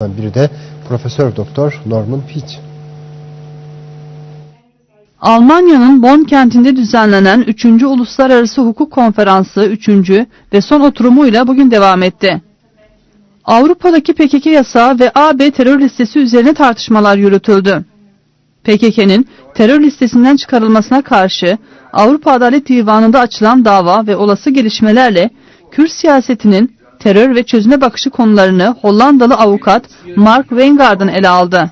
biri de Profesör Doktor Norman Fitch. Almanya'nın Bonn kentinde düzenlenen 3. Uluslararası Hukuk Konferansı 3. ve son oturumuyla bugün devam etti. Avrupa'daki PKK yasağı ve AB terör listesi üzerine tartışmalar yürütüldü. PKK'nin terör listesinden çıkarılmasına karşı Avrupa Adalet Divanı'nda açılan dava ve olası gelişmelerle Kürt siyasetinin terör ve çözüme bakışı konularını Hollandalı avukat Mark Wijngaard'ın ele aldı.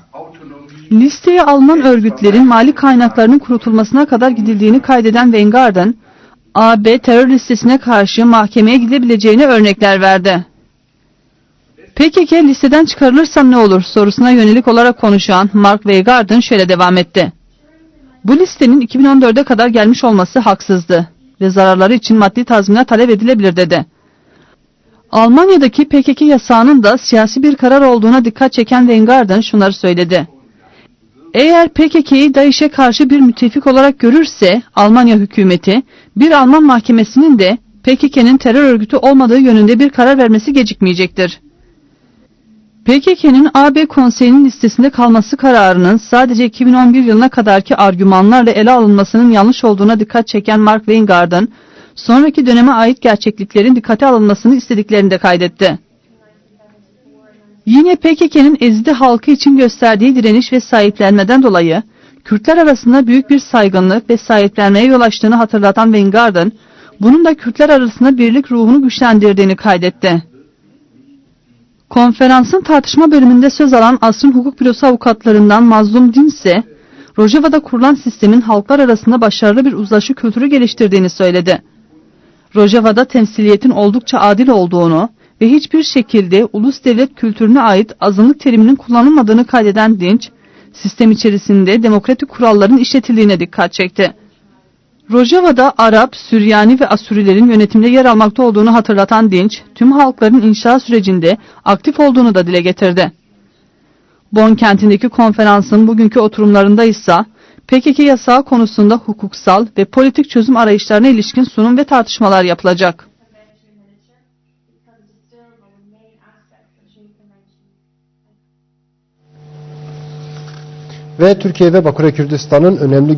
Listeye alınan örgütlerin mali kaynaklarının kurutulmasına kadar gidildiğini kaydeden Vanguard'ın AB terör listesine karşı mahkemeye gidebileceğine örnekler verdi. PKK listeden çıkarılırsa ne olur sorusuna yönelik olarak konuşan Mark Vanguard'ın şöyle devam etti. Bu listenin 2014'e kadar gelmiş olması haksızdı ve zararları için maddi tazminat talep edilebilir dedi. Almanya'daki PKK yasağının da siyasi bir karar olduğuna dikkat çeken Vanguard'ın şunları söyledi. Eğer PKK'yı DAEŞ'e karşı bir müttefik olarak görürse Almanya hükümeti bir Alman mahkemesinin de PKK'nın terör örgütü olmadığı yönünde bir karar vermesi gecikmeyecektir. PKK'nın AB konseyinin listesinde kalması kararının sadece 2011 yılına kadarki argümanlarla ele alınmasının yanlış olduğuna dikkat çeken Mark Weingarten, sonraki döneme ait gerçekliklerin dikkate alınmasını istediklerini de kaydetti. Yine PKK'nın Ezidi halkı için gösterdiği direniş ve sahiplenmeden dolayı Kürtler arasında büyük bir saygınlık ve sahiplenmeye yol açtığını hatırlatan Weingarten, bunun da Kürtler arasında birlik ruhunu güçlendirdiğini kaydetti. Konferansın tartışma bölümünde söz alan Asrın Hukuk Bürosu avukatlarından Mazlum Din ise, Rojava'da kurulan sistemin halklar arasında başarılı bir uzlaşı kültürü geliştirdiğini söyledi. Rojava'da temsiliyetin oldukça adil olduğunu ve hiçbir şekilde ulus devlet kültürüne ait azınlık teriminin kullanılmadığını kaydeden Dinç, sistem içerisinde demokratik kuralların işletildiğine dikkat çekti. Rojava'da Arap, Süryani ve Asurilerin yönetimde yer almakta olduğunu hatırlatan Dinç, tüm halkların inşa sürecinde aktif olduğunu da dile getirdi. Bonn kentindeki konferansın bugünkü oturumlarında ise PKK yasağı konusunda hukuksal ve politik çözüm arayışlarına ilişkin sunum ve tartışmalar yapılacak. Ve Türkiye ve Bakü'ye Kürdistan'ın önemli gündemi